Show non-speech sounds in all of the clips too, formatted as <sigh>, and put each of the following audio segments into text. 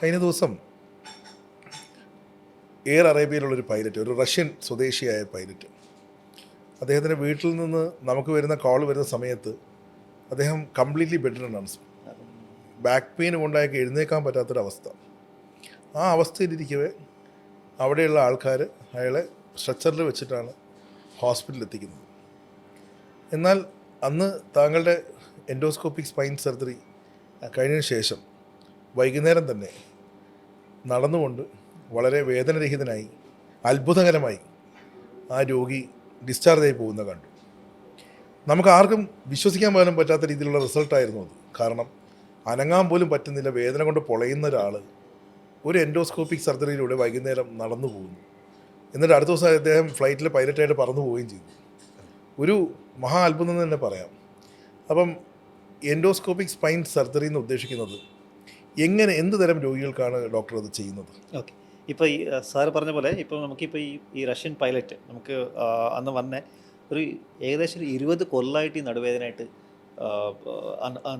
കഴിഞ്ഞ ദിവസം എയർ അറേബ്യയിലുള്ളൊരു പൈലറ്റ് ഒരു റഷ്യൻ സ്വദേശിയായ പൈലറ്റ് അദ്ദേഹത്തിന്റെ വീട്ടിൽ നിന്ന് നമുക്ക് വരുന്ന കോൾ വരുന്ന സമയത്ത് അദ്ദേഹം കംപ്ലീറ്റ്ലി ബെഡിലാണ് ബാക്ക് പെയിൻ കൊണ്ടായി എഴുന്നേക്കാൻ പറ്റാത്തൊരവസ്ഥ. ആ അവസ്ഥയിലിരിക്കവേ അവിടെയുള്ള ആൾക്കാർ അയാളെ സ്ട്രെച്ചറിൽ വെച്ചിട്ടാണ് ഹോസ്പിറ്റലിൽ എത്തിക്കുന്നത്. എന്നാൽ അന്ന് താങ്കളുടെ എൻഡോസ്കോപ്പിക് സ്പൈൻ സർജറി കഴിഞ്ഞതിന് ശേഷം വൈകുന്നേരം തന്നെ നടന്നുകൊണ്ട് വളരെ വേദനരഹിതനായി അത്ഭുതകരമായി ആ രോഗി ഡിസ്ചാർജ് ആയി പോകുന്ന കണ്ടു. നമുക്ക് ആർക്കും വിശ്വസിക്കാൻ പോലും പറ്റാത്ത രീതിയിലുള്ള റിസൾട്ടായിരുന്നു അത്. കാരണം അനങ്ങാൻ പോലും പറ്റുന്നില്ല വേദന കൊണ്ട് പൊളയുന്ന ഒരാൾ ഒരു എൻഡോസ്കോപ്പിക് സർജറിയിലൂടെ വൈകുന്നേരം നടന്നു പോകുന്നു. എന്നിട്ട് അടുത്ത ദിവസം അദ്ദേഹം ഫ്ലൈറ്റിൽ പൈലറ്റായിട്ട് പറന്നു പോവുകയും ചെയ്തു. ഒരു മഹാ അത്ഭുതം തന്നെ പറയാം. അപ്പം എൻഡോസ്കോപ്പിക് സ്പൈൻ സർജറി എന്ന് ഉദ്ദേശിക്കുന്നത് എങ്ങനെ എന്ത് തരം രോഗികൾക്കാണ് ഡോക്ടർ അത് ചെയ്യുന്നത്? ഓക്കെ. ഇപ്പോൾ ഈ സാറ് പറഞ്ഞ പോലെ ഇപ്പോൾ നമുക്കിപ്പോൾ ഈ ഈ റഷ്യൻ പൈലറ്റ് നമുക്ക് അന്ന് വന്ന ഒരു ഏകദേശം ഒരു ഇരുപത് കൊല്ലമായിട്ട് ഈ നടുവേദനയായിട്ട്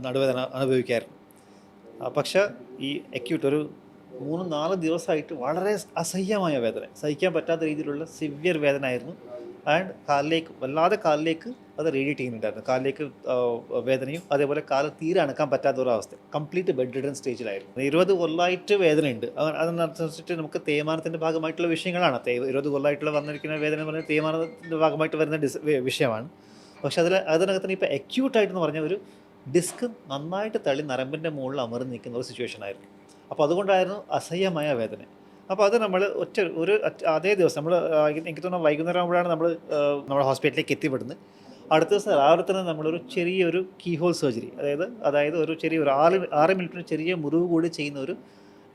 നടുവേദന അനുഭവിക്കായിരുന്നു. പക്ഷേ ഈ അക്യൂട്ട് ഒരു മൂന്ന് നാല് ദിവസമായിട്ട് വളരെ അസഹ്യമായ വേദന. സഹിക്കാൻ പറ്റാത്ത രീതിയിലുള്ള സിവിയർ വേദന ആയിരുന്നു ആൻഡ് കാലിലേക്ക് വല്ലാതെ കാലിലേക്ക് അത് റേഡിയേറ്റ് ചെയ്യുന്നുണ്ടായിരുന്നു. കാലിലേക്ക് വേദനയും അതേപോലെ കാൽ തീരെ അണക്കാൻ പറ്റാത്ത ഒരു അവസ്ഥ. കംപ്ലീറ്റ് ബെഡ് റിഡൻ സ്റ്റേജിലായിരുന്നു ഇരുപത് കൊല്ലമായിട്ട് വേദനയുണ്ട്. അത് അതിനനുസരിച്ചിട്ട് നമുക്ക് തേയ്മാനത്തിന്റെ ഭാഗമായിട്ടുള്ള വിഷയങ്ങളാണ്. ഇരുപത് കൊല്ലമായിട്ടുള്ള വന്നിരിക്കുന്ന വേദന എന്ന് പറഞ്ഞാൽ തേയ്മാനത്തിന്റെ ഭാഗമായിട്ട് വരുന്ന ഡിസ് വിഷയമാണ്. പക്ഷെ അതിൽ അതിനകത്ത് തന്നെ ഇപ്പോൾ അക്യൂട്ടായിട്ടെന്ന് പറഞ്ഞ ഒരു ഡിസ്ക് നന്നായിട്ട് തള്ളി നരമ്പിന്റെ മുകളിൽ അമർന്ന് നിൽക്കുന്ന ഒരു സിറ്റുവേഷൻ ആയിരുന്നു. അപ്പോൾ അതുകൊണ്ടായിരുന്നു അസഹ്യമായ വേദന. അപ്പോൾ അത് നമ്മൾ ഒറ്റ ഒരു അതേ ദിവസം നമ്മൾ എനിക്ക് തോന്നുന്നു വൈകുന്നേരം ആകുമ്പോഴാണ് നമ്മൾ നമ്മുടെ ഹോസ്പിറ്റലിലേക്ക് എത്തിപ്പെടുന്നത്. അടുത്ത ദിവസം രാവിലെ തന്നെ നമ്മളൊരു ചെറിയൊരു കീ ഹോൾ സർജറി അതായത് അതായത് ഒരു ചെറിയ ഒരു ആറ് ആറ് മിനിറ്റിന് ചെറിയ മുറിവ് കൂടി ചെയ്യുന്ന ഒരു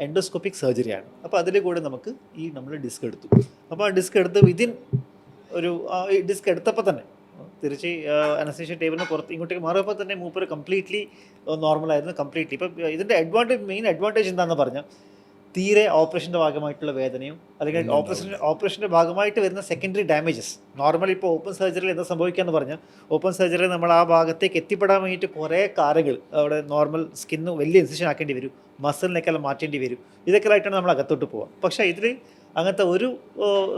എൻഡോസ്കോപ്പിക് സർജറിയാണ്. അപ്പോൾ അതിൽ കൂടെ നമുക്ക് ഈ നമ്മൾ ഡിസ്ക് എടുത്തു. അപ്പോൾ ആ ഡിസ്ക് എടുത്ത് വിതിൻ ഒരു ഡിസ്ക് എടുത്തപ്പോൾ തന്നെ തിരിച്ച് അനസ്തേഷ്യ ടേബിളിന് പുറത്ത് ഇങ്ങോട്ടേക്ക് മാറിയപ്പോൾ തന്നെ മൂപ്പർ കംപ്ലീറ്റ്ലി നോർമലായിരുന്നു കംപ്ലീറ്റ്ലി. ഇപ്പം ഇതിന്റെ അഡ്വാന്റേജ് മെയിൻ അഡ്വാന്റേജ് എന്താണെന്ന് പറഞ്ഞാൽ തീരെ ഓപ്പറേഷന്റെ ഭാഗമായിട്ടുള്ള വേദനയും അല്ലെങ്കിൽ ഓപ്പറേഷൻ ഓപ്പറേഷന്റെ ഭാഗമായിട്ട് വരുന്ന സെക്കൻഡറി ഡാമേജസ് നോർമലി ഇപ്പോൾ ഓപ്പൺ സർജറിയിൽ എന്താ സംഭവിക്കുക എന്ന് പറഞ്ഞാൽ ഓപ്പൺ സർജറിയിൽ നമ്മൾ ആ ഭാഗത്തേക്ക് എത്തിപ്പെടാൻ വേണ്ടിയിട്ട് കുറേ കാര്യങ്ങൾ അവിടെ നോർമൽ സ്കിന്ന് വലിയ ഇൻസിഷൻ ആക്കേണ്ടി വരും. മസിലിനൊക്കെല്ലാം മാറ്റേണ്ടി വരും. ഇതൊക്കെ ആയിട്ടാണ് നമ്മൾ അകത്തോട്ട് പോവുക പക്ഷേ ഇതിൽ അങ്ങനത്തെ ഒരു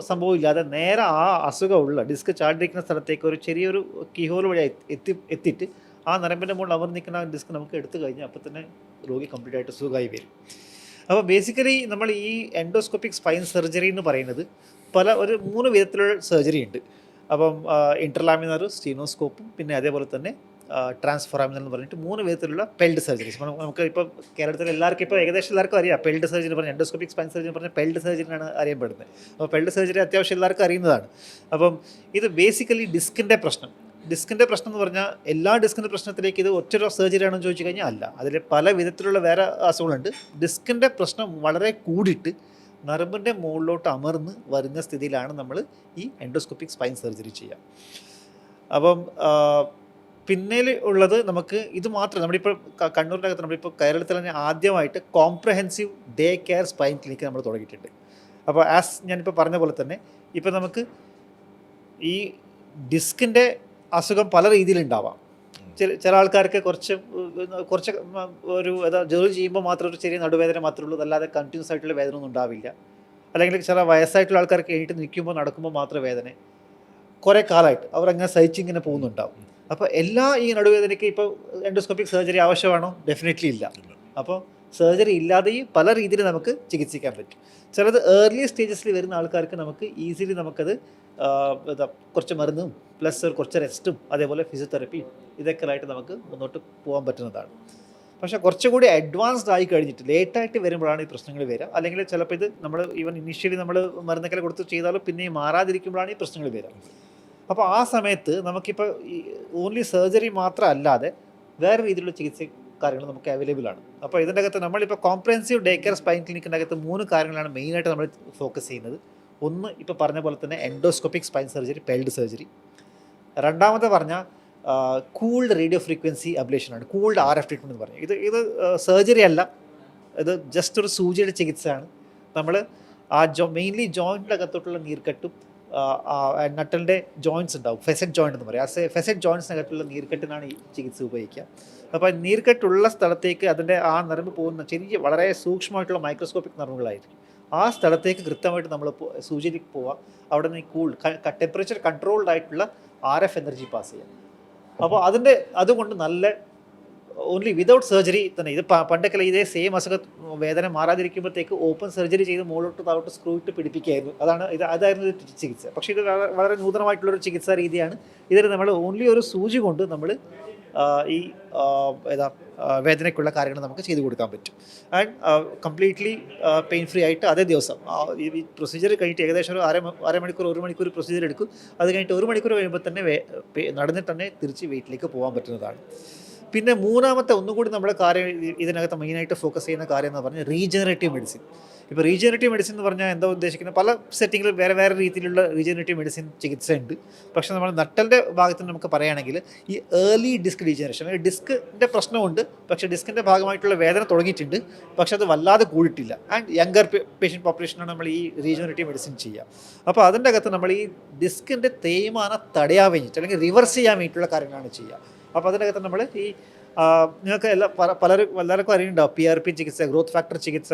സംഭവം ഇല്ലാതെ നേരെ ആ അസുഖമുള്ള ഡിസ്ക് ചാടിയിരിക്കുന്ന സ്ഥലത്തേക്ക് ഒരു ചെറിയൊരു കീഹോൾ വഴി എത്തി എത്തിയിട്ട് ആ നരമ്പിന്റെ മുകളിൽ അവർ നിൽക്കുന്ന ആ ഡിസ്ക് നമുക്ക് എടുത്തു കഴിഞ്ഞാൽ അപ്പോൾ തന്നെ രോഗി കംപ്ലീറ്റ് ആയിട്ട് സുഖമായി വരും. അപ്പോൾ ബേസിക്കലി നമ്മൾ ഈ എൻഡോസ്കോപ്പിക് സ്പൈൻ സർജറി എന്ന് പറയുന്നത് പല ഒരു മൂന്ന് വിധത്തിലുള്ള സർജറി ഉണ്ട്. അപ്പം ഇന്റർലാമിനർ സ്റ്റീനോസ്കോപ്പും പിന്നെ അതേപോലെ തന്നെ ട്രാൻസ്ഫോറാമിനൽ എന്ന് പറഞ്ഞിട്ട് മൂന്ന് വിധത്തിലുള്ള പെൽഡ് സർജറീസ് നമുക്ക് ഇപ്പോൾ കേരളത്തിൽ എല്ലാവർക്കും ഇപ്പോൾ ഏകദേശം എല്ലാവർക്കും അറിയാം. പെൽഡ് സർജറി എന്ന് പറഞ്ഞാൽ എൻഡോസ്കോപ്പിക് സ്പൈൻ സർജറി എന്ന് പറഞ്ഞാൽ പെൽഡ് സർജറിയാണ് അറിയപ്പെടുന്നത്. അപ്പോൾ പെൽഡ് സർജറി അത്യാവശ്യം എല്ലാവർക്കും അറിയുന്നതാണ്. അപ്പം ഇത് ബേസിക്കലി ഡിസ്കിന്റെ പ്രശ്നം. ഡിസ്കിന്റെ പ്രശ്നം എന്ന് പറഞ്ഞാൽ എല്ലാ ഡിസ്കിന്റെ പ്രശ്നത്തിലേക്ക് ഇത് ഒറ്റ സർജറി ആണെന്ന് ചോദിച്ചു കഴിഞ്ഞാൽ അല്ല. അതിൽ പല വിധത്തിലുള്ള വേറെ അസുഖങ്ങളുണ്ട്. ഡിസ്കിന്റെ പ്രശ്നം വളരെ കൂടിയിട്ട് നരമ്പിന്റെ മുകളിലോട്ട് അമർന്ന് വരുന്ന സ്ഥിതിയിലാണ് നമ്മൾ ഈ എൻഡോസ്കോപ്പിക് സ്പൈൻ സർജറി ചെയ്യുക അപ്പം പിന്നെ ഉള്ളത് നമുക്ക് ഇത് മാത്രം നമ്മളിപ്പോൾ ക- കണ്ണൂരിന്റെ അകത്ത് നമ്മളിപ്പോൾ കേരളത്തിൽ തന്നെ ആദ്യമായിട്ട് comprehensive day care spine clinic നമ്മൾ തുടങ്ങിയിട്ടുണ്ട്. അപ്പോൾ ആസ് ഞാനിപ്പോൾ പറഞ്ഞ പോലെ തന്നെ ഇപ്പോൾ നമുക്ക് ഈ ഡിസ്കിന്റെ അസുഖം പല രീതിയിലുണ്ടാവാം. ചില ചില ആൾക്കാർക്ക് കുറച്ച് കുറച്ച് ഒരു ജോലി ചെയ്യുമ്പോൾ മാത്രം ഒരു ചെറിയ നടുവേദന മാത്രമേ ഉള്ളൂ. അല്ലാതെ കണ്ടിന്യൂസ് ആയിട്ടുള്ള വേദന ഒന്നും ഉണ്ടാവില്ല. അല്ലെങ്കിൽ ചില വയസ്സായിട്ടുള്ള ആൾക്കാർക്ക് എണീറ്റ് നിൽക്കുമ്പോൾ നടക്കുമ്പോൾ മാത്രം വേദന. കുറേ കാലമായിട്ട് അവർ അങ്ങനെ സഹിച്ചിങ്ങനെ പോകുന്നുണ്ടാവും. അപ്പോൾ എല്ലാ ഈ നടുവേദനയ്ക്ക് ഇപ്പോൾ എൻഡോസ്കോപ്പിക് സർജറി ആവശ്യമാണോ? ഡെഫിനറ്റ്ലി ഇല്ല. അപ്പോൾ സർജറി ഇല്ലാതെയും പല രീതിയിൽ നമുക്ക് ചികിത്സിക്കാൻ പറ്റും. ചിലത് ഏർലി സ്റ്റേജസിൽ വരുന്ന ആൾക്കാർക്ക് നമുക്ക് ഈസിലി നമുക്കത് കുറച്ച് മരുന്നും പ്ലസ് കുറച്ച് റെസ്റ്റും അതേപോലെ ഫിസിയോതെറപ്പിയും ഇതൊക്കെ ആയിട്ട് നമുക്ക് മുന്നോട്ട് പോകാൻ പറ്റുന്നതാണ്. പക്ഷേ കുറച്ചുകൂടി അഡ്വാൻസ്ഡ് ആയി കഴിഞ്ഞിട്ട് ലേറ്റായിട്ട് വരുമ്പോഴാണ് ഈ പ്രശ്നങ്ങൾ വരിക. അല്ലെങ്കിൽ ചിലപ്പോൾ ഇത് നമ്മൾ ഈവൻ ഇനീഷ്യലി നമ്മൾ മരുന്നൊക്കെ കൊടുത്ത് ചെയ്താലും പിന്നെയും മാറാതിരിക്കുമ്പോഴാണ് ഈ പ്രശ്നങ്ങൾ വരിക. അപ്പോൾ ആ സമയത്ത് നമുക്കിപ്പോൾ ഈ ഓൺലി സർജറി മാത്രം അല്ലാതെ വേറെ രീതിയിലുള്ള ചികിത്സ കാര്യങ്ങൾ നമുക്ക് അവൈലബിൾ ആണ്. അപ്പോൾ ഇതിന്റെ അകത്ത് നമ്മളിപ്പോൾ കോംപ്രഹെൻസീവ് ഡേ കെയർ സ്പൈൻ ക്ലിനിക്കിന്റെ അകത്ത് മൂന്ന് കാര്യങ്ങളാണ് മെയിനായിട്ട് നമ്മൾ ഫോക്കസ് ചെയ്യുന്നത്. ഒന്ന് ഇപ്പോൾ പറഞ്ഞ പോലെ തന്നെ endoscopic spine surgery PELD surgery രണ്ടാമത്തെ പറഞ്ഞാൽ കൂൾഡ് റേഡിയോ ഫ്രീക്വൻസി അബ്ലേഷനാണ് കൂൾഡ് ആർ എഫ് ട്രീറ്റ്മെന്റ് എന്ന് പറഞ്ഞു. ഇത് ഇത് സർജറി അല്ല. ഇത് ജസ്റ്റ് ഒരു സൂചിയുടെ ചികിത്സയാണ്. നമ്മൾ ആ ജോ മെയിൻലി ജോയിന്റിന്റെ അകത്തോട്ടുള്ള നീർക്കെട്ടും നട്ടലിന്റെ ജോയിൻസ് ഉണ്ടാവും. ഫെസറ്റ് ജോയിന്റ് എന്ന് പറയും. ആ ഫെസറ്റ് ജോയിൻസിനകത്തുള്ള നീർക്കെട്ടിനാണ് ഈ ചികിത്സ ഉപയോഗിക്കുക. അപ്പോൾ നീർക്കെട്ടുള്ള സ്ഥലത്തേക്ക് അതിന്റെ ആ നരമ്പ് പോകുന്ന ചെറിയ വളരെ സൂക്ഷ്മമായിട്ടുള്ള മൈക്രോസ്കോപ്പിക് നരമ്പുകളായിരിക്കും ആ സ്ഥലത്തേക്ക് കൃത്യമായിട്ട് നമ്മൾ സൂചന പോവാം. അവിടെ നിന്ന് കൂൾ ടെമ്പറേച്ചർ കൺട്രോൾഡ് ആയിട്ടുള്ള ആർ എഫ് എനർജി പാസ് ചെയ്യാം. അപ്പോൾ അതിന്റെ അതുകൊണ്ട് നല്ല ഓൺലി വിതൗട്ട് സർജറി തന്നെ. ഇത് പണ്ടൊക്കെ ഇതേ സെയിം അസുഖ വേദന മാറാതിരിക്കുമ്പോഴത്തേക്ക് ഓപ്പൺ സർജറി ചെയ്ത് മുകളിലോട്ട് താഴോട്ട് സ്ക്രൂ ഇട്ട് പിടിപ്പിക്കുകയായിരുന്നു. അതാണ് ഇത് അതായിരുന്നു ചികിത്സ. പക്ഷേ ഇത് വളരെ- നൂതനമായിട്ടുള്ളൊരു ചികിത്സാ രീതിയാണ്. ഇതിൽ നമ്മൾ ഓൺലി ഒരു സൂചി കൊണ്ട് നമ്മൾ ഈ ഏതാ വേദനയ്ക്കുള്ള കാര്യങ്ങൾ നമുക്ക് ചെയ്തു കൊടുക്കാൻ പറ്റും. ആൻഡ് കംപ്ലീറ്റ്ലി പെയിൻ ഫ്രീ ആയിട്ട് അതേ ദിവസം ഈ പ്രൊസീജിയർ കഴിഞ്ഞിട്ട് ഏകദേശം ഒരു അര അരമണിക്കൂർ ഒരു മണിക്കൂർ പ്രൊസീജിയർ എടുക്കും. അത് കഴിഞ്ഞിട്ട് ഒരു മണിക്കൂർ കഴിയുമ്പോൾ തന്നെ നടന്നിട്ട് തന്നെ തിരിച്ച് വീട്ടിലേക്ക് പോകാൻ പറ്റുന്നതാണ്. പിന്നെ മൂന്നാമത്തെ ഒന്നുകൂടി നമ്മുടെ കാര്യം ഇതിനകത്ത് മെയിനായിട്ട് ഫോക്കസ് ചെയ്യുന്ന കാര്യം എന്ന് പറഞ്ഞാൽ റീജനറേറ്റീവ് മെഡിസിൻ ഇപ്പോൾ റീജനറേറ്റീവ് മെഡിസിൻ എന്ന് പറഞ്ഞാൽ എന്താ ഉദ്ദേശിക്കുന്നത്? പല സെറ്റിങ്ങിലും വേറെ വേറെ രീതിയിലുള്ള റീജനറേറ്റീവ് മെഡിസിൻ ചികിത്സ ഉണ്ട് പക്ഷേ നമ്മൾ നട്ടലിന്റെ ഭാഗത്ത് നമുക്ക് പറയുകയാണെങ്കിൽ ഈ ഏർലി ഡിസ്ക് ഡീജനറേഷൻ ഡിസ്കിന്റെ പ്രശ്നമുണ്ട് പക്ഷേ ഡിസ്കിന്റെ ഭാഗമായിട്ടുള്ള വേദന തുടങ്ങിയിട്ടുണ്ട് പക്ഷേ അത് വല്ലാതെ കൂടിയിട്ടില്ല. ആൻഡ് യങ്കർ പേഷ്യന്റ് പോപ്പുലേഷനാണ് നമ്മൾ ഈ റീജനറേറ്റീവ് മെഡിസിൻ ചെയ്യുക. അപ്പോൾ അതിന്റെ അകത്ത് നമ്മൾ ഈ ഡിസ്കിന്റെ തേയ്മാനം തടയാൻ വേണ്ടിയിട്ട് അല്ലെങ്കിൽ റിവേഴ്സ് ചെയ്യാൻ വേണ്ടിയിട്ടുള്ള കാര്യങ്ങളാണ് ചെയ്യുക. അപ്പോൾ അതിനകത്ത് നമ്മൾ ഈ നിങ്ങൾക്ക് എല്ലാ പല പലരും എല്ലാവർക്കും അറിയുന്നുണ്ടാവും. പി ആർ പി ചികിത്സ ഗ്രോത്ത് ഫാക്ടർ ചികിത്സ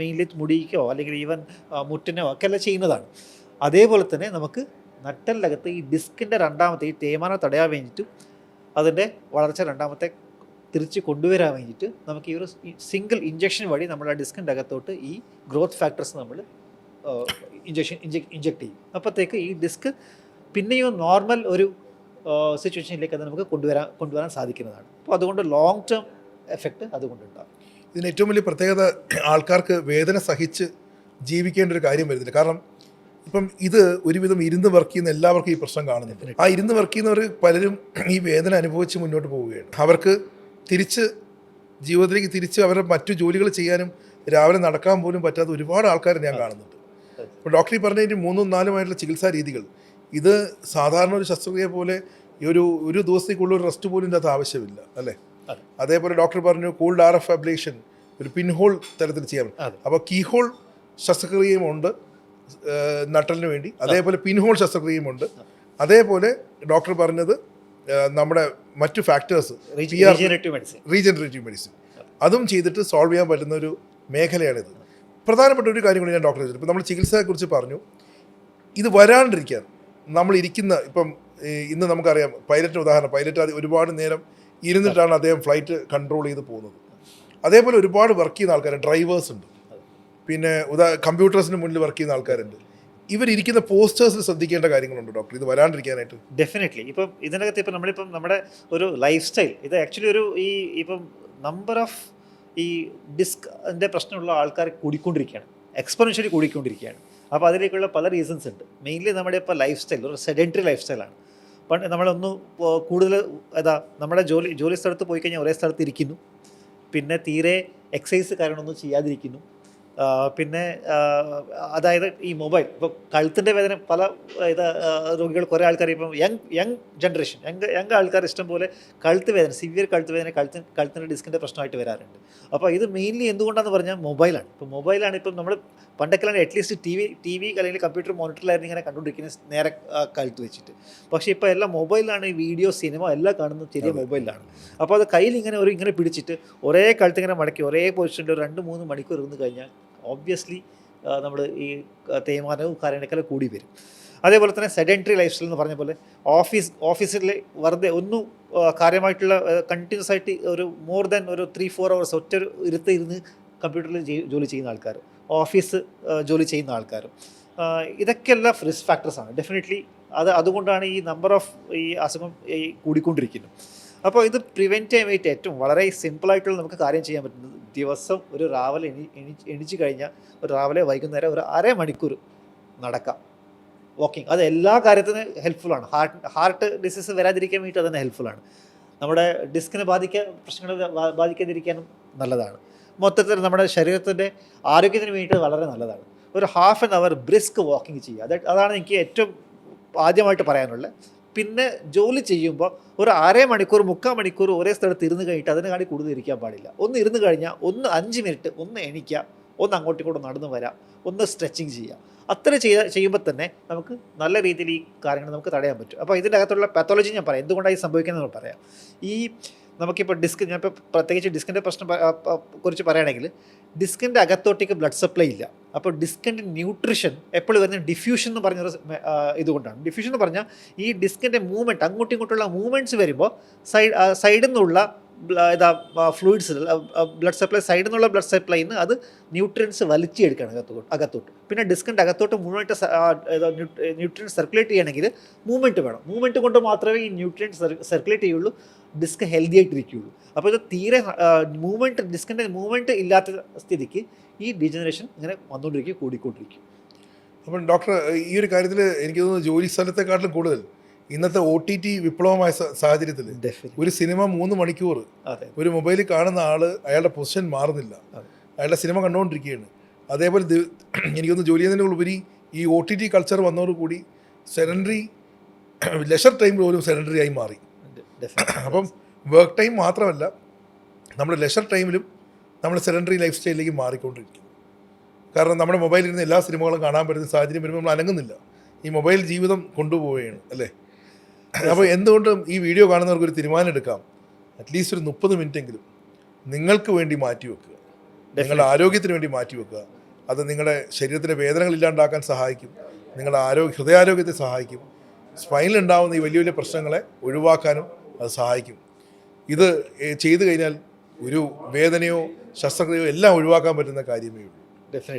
മെയിൻലി മുടിക്കോ അല്ലെങ്കിൽ ഈവൻ മുട്ടിനോ ഒക്കെ എല്ലാം ചെയ്യുന്നതാണ്. അതേപോലെ തന്നെ നമുക്ക് നട്ടലിനകത്ത് ഈ ഡിസ്കിന്റെ രണ്ടാമത്തെ ഈ തേയ്മാനം തടയാൻ വേണ്ടിയിട്ടും അതിന്റെ വളർച്ച രണ്ടാമത്തെ തിരിച്ച് കൊണ്ടുവരാൻ വേണ്ടിയിട്ട് നമുക്ക് ഈ ഒരു സിംഗിൾ ഇഞ്ചക്ഷൻ വഴി നമ്മൾ ആ ഡിസ്കിന്റെ അകത്തോട്ട് ഈ ഗ്രോത്ത് ഫാക്ടർസ് നമ്മൾ ഇഞ്ചക്ഷൻ ഇഞ്ചക്ട് ചെയ്യും. അപ്പോഴത്തേക്ക് ഈ ഡിസ്ക് പിന്നെയും നോർമൽ ഒരു സിറ്റുവേഷനിലേക്ക് അത് നമുക്ക് കൊണ്ടുവരാൻ കൊണ്ടുവരാൻ സാധിക്കുന്നതാണ്. അപ്പോൾ അതുകൊണ്ട് ലോങ് ടേം എഫക്റ്റ് അതുകൊണ്ടുണ്ടാകും. ഇതിന് ഏറ്റവും വലിയ പ്രത്യേകത ആൾക്കാർക്ക് വേദന സഹിച്ച് ജീവിക്കേണ്ട ഒരു കാര്യം വരുന്നില്ല. കാരണം ഇപ്പം ഇത് ഒരുവിധം ഇരുന്ന് വർക്ക് ചെയ്യുന്ന എല്ലാവർക്കും ഈ പ്രശ്നം കാണുന്നുണ്ട്. ആ ഇരുന്ന് വർക്ക് ചെയ്യുന്നവർ പലരും ഈ വേദന അനുഭവിച്ച് മുന്നോട്ട് പോവുകയാണ്. അവർക്ക് തിരിച്ച് ജീവിതത്തിലേക്ക് തിരിച്ച് അവരുടെ മറ്റു ജോലികൾ ചെയ്യാനും രാവിലെ നടക്കാൻ പോലും പറ്റാത്ത ഒരുപാട് ആൾക്കാരെ ഞാൻ കാണുന്നുണ്ട്. അപ്പോൾ ഡോക്ടർ ഈ പറഞ്ഞതിന്റെ മൂന്നും നാലുമായിട്ടുള്ള ചികിത്സാ രീതികൾ ഇത് സാധാരണ ഒരു ശസ്ത്രക്രിയ പോലെ ഈ ഒരു ഒരു ദിവസത്തേക്കുള്ള ഒരു റെസ്റ്റ് പോലും ഇതിന്റെ അകത്ത് ആവശ്യമില്ല അല്ലേ? അതേപോലെ ഡോക്ടർ പറഞ്ഞു കോൾഡ് ആർ എഫ് അബ്ലേഷൻ ഒരു പിൻഹോൾ തരത്തിൽ ചെയ്യാൻ. അപ്പോൾ കീഹോൾ ശസ്ത്രക്രിയയും ഉണ്ട് നട്ടലിന് വേണ്ടി. അതേപോലെ പിൻഹോൾ ശസ്ത്രക്രിയയും ഉണ്ട്. അതേപോലെ ഡോക്ടർ പറഞ്ഞത് നമ്മുടെ മറ്റു ഫാക്ടേഴ്സ് റീജനറേറ്റീവ് മെഡിസിൻ അതും. ചെയ്തിട്ട് സോൾവ് ചെയ്യാൻ പറ്റുന്ന ഒരു മേഖലയാണിത് പ്രധാനപ്പെട്ട ഒരു കാര്യം കൂടി ഞാൻ ഡോക്ടറെ ചോദിച്ചു. ഇപ്പോൾ നമ്മൾ ചികിത്സയെക്കുറിച്ച് പറഞ്ഞു. ഇത് വരാണ്ടിരിക്കാൻ നമ്മൾ ഇരിക്കുന്ന ഇപ്പം ഇന്ന് നമുക്കറിയാം പൈലറ്റ് ഉദാഹരണം പൈലറ്റ് ഒരുപാട് നേരം ഇരുന്നിട്ടാണ് അദ്ദേഹം ഫ്ലൈറ്റ് കൺട്രോൾ ചെയ്ത് പോകുന്നത്. അതേപോലെ ഒരുപാട് വർക്ക് ചെയ്യുന്ന ആൾക്കാർ ഡ്രൈവേഴ്സ് ഉണ്ട്. പിന്നെ ഉദാ കമ്പ്യൂട്ടേഴ്സിന് മുന്നിൽ വർക്ക് ചെയ്യുന്ന ആൾക്കാരുണ്ട്. ഇവരിരിക്കുന്ന പോസ്റ്റേഴ്സിൽ ശ്രദ്ധിക്കേണ്ട കാര്യങ്ങളുണ്ട് ഡോക്ടർ ഇത് വരാണ്ടിരിക്കാനായിട്ട്. ഡെഫിനറ്റ്ലി ഇപ്പം ഇതിനകത്ത് ഇപ്പം നമ്മളിപ്പം നമ്മുടെ ഒരു ലൈഫ് സ്റ്റൈൽ ഇത് ആക്ച്വലി ഒരു ഈ ഇപ്പം നമ്പർ ഓഫ് ഈ ഡിസ്കിന്റെ പ്രശ്നമുള്ള ആൾക്കാർ കൂടിക്കൊണ്ടിരിക്കുകയാണ്. എക്സ്പെറൻഷ്യലി കൂടിക്കൊണ്ടിരിക്കുകയാണ്. അപ്പോൾ അതിലേക്കുള്ള പല റീസൺസ് ഉണ്ട്. മെയിൻലി നമ്മുടെ ഇപ്പോൾ ലൈഫ് സ്റ്റൈൽ ഒരു സെഡന്ററി ലൈഫ് സ്റ്റൈലാണ് പണ്ട് നമ്മളൊന്ന് കൂടുതൽ അതാ നമ്മുടെ ജോലി ജോലി സ്ഥലത്ത് പോയി കഴിഞ്ഞാൽ ഒരേ സ്ഥലത്ത് ഇരിക്കുന്നു. പിന്നെ തീരെ എക്സസൈസ് കാര്യങ്ങളൊന്നും ചെയ്യാതിരിക്കുന്നു. പിന്നെ അതായത് ഈ മൊബൈൽ ഇപ്പോൾ കഴുത്തിന്റെ വേദന പല ഇത് രോഗികൾ കുറേ ആൾക്കാർ ഇപ്പം young young generation young young ആൾക്കാർ ഇഷ്ടം പോലെ കഴുത്ത് വേദന സിവിയർ കഴുത്ത് വേദന കഴുത്തിന് കഴുത്തിന്റെ ഡിസ്കിന്റെ പ്രശ്നമായിട്ട് വരാറുണ്ട്. അപ്പോൾ ഇത് മെയിൻലി എന്തുകൊണ്ടാണെന്ന് പറഞ്ഞാൽ മൊബൈലാണ്. ഇപ്പോൾ മൊബൈലാണ് ഇപ്പം നമ്മൾ പണ്ടൊക്കെയാണ് at least T V T V അല്ലെങ്കിൽ കമ്പ്യൂട്ടർ മോണിറ്ററിലായിരുന്നു ഇങ്ങനെ കണ്ടുകൊണ്ടിരിക്കുന്നത് നേരെ കഴുത്ത് വെച്ചിട്ട്. പക്ഷേ ഇപ്പോൾ എല്ലാം മൊബൈലാണ് ഈ വീഡിയോ സിനിമ എല്ലാം കാണുന്നത് ചെറിയ മൊബൈലാണ്. അപ്പോൾ അത് കയ്യിൽ ഇങ്ങനെ ഒരു ഇങ്ങനെ പിടിച്ചിട്ട് ഒരേ കഴുത്ത് ഇങ്ങനെ മടക്കി ഒരേ പൊസിഷനിൽ ഒരു രണ്ട് മൂന്ന് മണിക്കൂർ ഇരുന്ന് കഴിഞ്ഞാൽ ഓബ്വിയസ്ലി നമ്മൾ ഈ തേയ്മാനവും കാര്യങ്ങളൊക്കെ കൂടി വരും. അതേപോലെ തന്നെ സെഡന്ററി ലൈഫ് സ്റ്റൈൽ എന്ന് പറഞ്ഞ പോലെ ഓഫീസ് ഓഫീസിൽ വെറുതെ ഒന്നും കാര്യമായിട്ടുള്ള കണ്ടിന്യൂസ് ആയിട്ട് ഒരു മോർ ദാൻ ഒരു ത്രീ ഫോർ അവേഴ്സ് ഒറ്റ ഒരു ഇരുത്ത് ഇരുന്ന് കമ്പ്യൂട്ടറിൽ ജോലി ചെയ്യുന്ന ആൾക്കാർ ഓഫീസ് ജോലി ചെയ്യുന്ന ആൾക്കാർ ഇതൊക്കെയെല്ലാം റിസ്ക് ഫാക്ടേഴ്സാണ് ഡെഫിനറ്റ്ലി അത് അതുകൊണ്ടാണ് ഈ നമ്പർ ഓഫ് ഈ അസുഖം ഈ കൂടിക്കൊണ്ടിരിക്കുന്നത്. അപ്പോൾ ഇത് പ്രിവെന്റ് ചെയ്യാൻ വേണ്ടിയിട്ട് ഏറ്റവും വളരെ സിമ്പിളായിട്ടുള്ള നമുക്ക് കാര്യം ചെയ്യാൻ പറ്റുന്നത് ദിവസം ഒരു രാവിലെ എണി എണി എണിച്ച് കഴിഞ്ഞാൽ ഒരു രാവിലെ വൈകുന്നേരം ഒരു അര മണിക്കൂർ നടക്കാം. വാക്കിംഗ് അത് എല്ലാ കാര്യത്തിനും ഹെൽപ്ഫുള്ളാണ് ഹാർട്ട് ഹാർട്ട് ഡിസീസ് വരാതിരിക്കാൻ വേണ്ടിയിട്ട് ഹെൽപ്ഫുൾ ഹെൽപ്ഫുള്ളാണ് നമ്മുടെ ഡിസ്കിനെ ബാധിക്കാൻ പ്രശ്നങ്ങൾ ബാധിക്കാതിരിക്കാനും നല്ലതാണ്. മൊത്തത്തിൽ നമ്മുടെ ശരീരത്തിന്റെ ആരോഗ്യത്തിന് വേണ്ടിയിട്ട് വളരെ നല്ലതാണ്. ഒരു half an hour brisk walking ചെയ്യുക. അത് അതാണ് എനിക്ക് ഏറ്റവും ആദ്യമായിട്ട് പറയാനുള്ളത്. പിന്നെ ജോലി ചെയ്യുമ്പോൾ ഒരു അര മണിക്കൂർ മുക്കാൽ മണിക്കൂർ ഒരേ സ്ഥലത്ത് ഇരുന്ന് കഴിഞ്ഞിട്ട് അതിനെ കാണി കൂടുതൽ ഇരിക്കാൻ പാടില്ല. ഒന്ന് ഇരുന്ന് കഴിഞ്ഞാൽ ഒന്ന് അഞ്ച് മിനിറ്റ് ഒന്ന് എണിക്കുക ഒന്ന് അങ്ങോട്ടും ഇങ്ങോട്ടും നടന്നു വരാം ഒന്ന് സ്ട്രെച്ചിങ് ചെയ്യുക. അത്ര ചെയ്ത ചെയ്യുമ്പോൾ തന്നെ നമുക്ക് നല്ല രീതിയിൽ ഈ കാര്യങ്ങൾ നമുക്ക് തടയാൻ പറ്റും. അപ്പോൾ ഇതിന്റെ അകത്തുള്ള പാത്തോളജി ഞാൻ പറയാം. എന്തുകൊണ്ടാണ് ഈ സംഭവിക്കുന്നത് പറയാം. ഈ നമുക്കിപ്പോൾ ഡിസ്ക് ഞാനിപ്പോൾ പ്രത്യേകിച്ച് ഡിസ്കിന്റെ പ്രശ്നം കുറിച്ച് പറയുകയാണെങ്കിൽ ഡിസ്കിന്റെ അകത്തോട്ടേക്ക് ബ്ലഡ് സപ്ലൈ ഇല്ല. അപ്പോൾ ഡിസ്കന്റെ ന്യൂട്രിഷൻ എപ്പോഴും വരുന്ന ഡിഫ്യൂഷൻ എന്ന് പറഞ്ഞൊരു ഇതുകൊണ്ടാണ്. ഡിഫ്യൂഷൻ എന്ന് പറഞ്ഞാൽ ഈ ഡിസ്കിന്റെ മൂവ്മെന്റ് അങ്ങോട്ടും ഇങ്ങോട്ടുള്ള മൂവ്മെന്റ്സ് വരുമ്പോൾ സൈഡ് സൈഡിൽ നിന്നുള്ള ഇതാ ഫ്ലൂയിഡ്സ് ബ്ലഡ് സപ്ലൈ സൈഡിൽ നിന്നുള്ള ബ്ലഡ് സപ്ലൈയിൽ നിന്ന് അത് ന്യൂട്രിയൻസ് വലിച്ചെടുക്കുകയാണ് അകത്തോട്ട് അകത്തോട്ട്. പിന്നെ ഡിസ്കിന്റെ അകത്തോട്ട് മൂവ്മെന്റ് ന്യൂട്രിയൻസ് സർക്കുലേറ്റ് ചെയ്യണമെങ്കിൽ മൂവ്മെന്റ് വേണം. മൂവ്മെന്റ് കൊണ്ട് മാത്രമേ ഈ ന്യൂട്രിയൻസ് സർക്കുലേറ്റ് ചെയ്യുള്ളൂ. ഡിസ്ക് ഹെൽത്തി ആയിട്ടിരിക്കുകയുള്ളൂ അപ്പോൾ ഇത് തീരെ മൂവ്മെന്റ് ഡിസ്കിന്റെ മൂവ്മെന്റ് ഇല്ലാത്ത സ്ഥിതിക്ക് ഈ ഡിജനറേഷൻ ഇങ്ങനെ വന്നുകൊണ്ടിരിക്കും കൂടിക്കൊണ്ടിരിക്കും. അപ്പം ഡോക്ടർ ഈ ഒരു കാര്യത്തിൽ എനിക്ക് തോന്നുന്നു ജോലി സ്ഥലത്തെക്കാട്ടിലും കൂടുതൽ ഇന്നത്തെ ഒ ടി ടി വിപ്ലവമായ സാഹചര്യത്തിൽ ഒരു സിനിമ മൂന്ന് മണിക്കൂർ ഒരു മൊബൈലിൽ കാണുന്ന ആൾ അയാളുടെ പൊസിഷൻ മാറുന്നില്ല. അയാളുടെ സിനിമ കണ്ടുകൊണ്ടിരിക്കുകയാണ്. അതേപോലെ എനിക്ക് എനിക്കൊന്ന് ജോലി ചെയ്യുന്നതിനുപരി ഈ ഒ ടി ടി കൾച്ചർ വന്നതോടുകൂടി സെഡൻഡറി ലെഷർ ടൈം പോലും സെഡൻഡറി ആയി മാറി. <clears throat> അപ്പം വർക്ക് ടൈം മാത്രമല്ല നമ്മുടെ ലെഷർ ടൈമിലും നമ്മൾ സെലണ്ടറി ലൈഫ് സ്റ്റൈലിലേക്ക് മാറിക്കൊണ്ടിരിക്കുന്നു. കാരണം നമ്മുടെ മൊബൈലിൽ ഇരുന്ന് എല്ലാ സിനിമകളും കാണാൻ പറ്റുന്ന സാഹചര്യം വരുമ്പോൾ നമ്മൾ അനങ്ങുന്നില്ല. ഈ മൊബൈൽ ജീവിതം കൊണ്ടുപോവുകയാണ് അല്ലേ? അപ്പോൾ എന്തുകൊണ്ടും ഈ വീഡിയോ കാണുന്നവർക്ക് ഒരു തീരുമാനം എടുക്കാം. അറ്റ്ലീസ്റ്റ് ഒരു മുപ്പത് മിനിറ്റ് എങ്കിലും നിങ്ങൾക്ക് വേണ്ടി മാറ്റി വെക്കുക. നിങ്ങളുടെ ആരോഗ്യത്തിന് വേണ്ടി മാറ്റി വെക്കുക. അത് നിങ്ങളുടെ ശരീരത്തിലെ വേദനകൾ ഇല്ലാണ്ടാക്കാൻ സഹായിക്കും. നിങ്ങളുടെ ആരോഗ്യ ഹൃദയാരോഗ്യത്തെ സഹായിക്കും. സ്പൈനിലുണ്ടാവുന്ന ഈ വലിയ വലിയ പ്രശ്നങ്ങളെ ഒഴിവാക്കാനും അത് സഹായിക്കും. ഇത് ചെയ്തു കഴിഞ്ഞാൽ ഒരു വേദനയോ ശസ്ത്രക്രിയയോ എല്ലാം ഒഴിവാക്കാൻ പറ്റുന്ന കാര്യമേ ഉള്ളൂ. ഡെഫിനറ്റ്ലി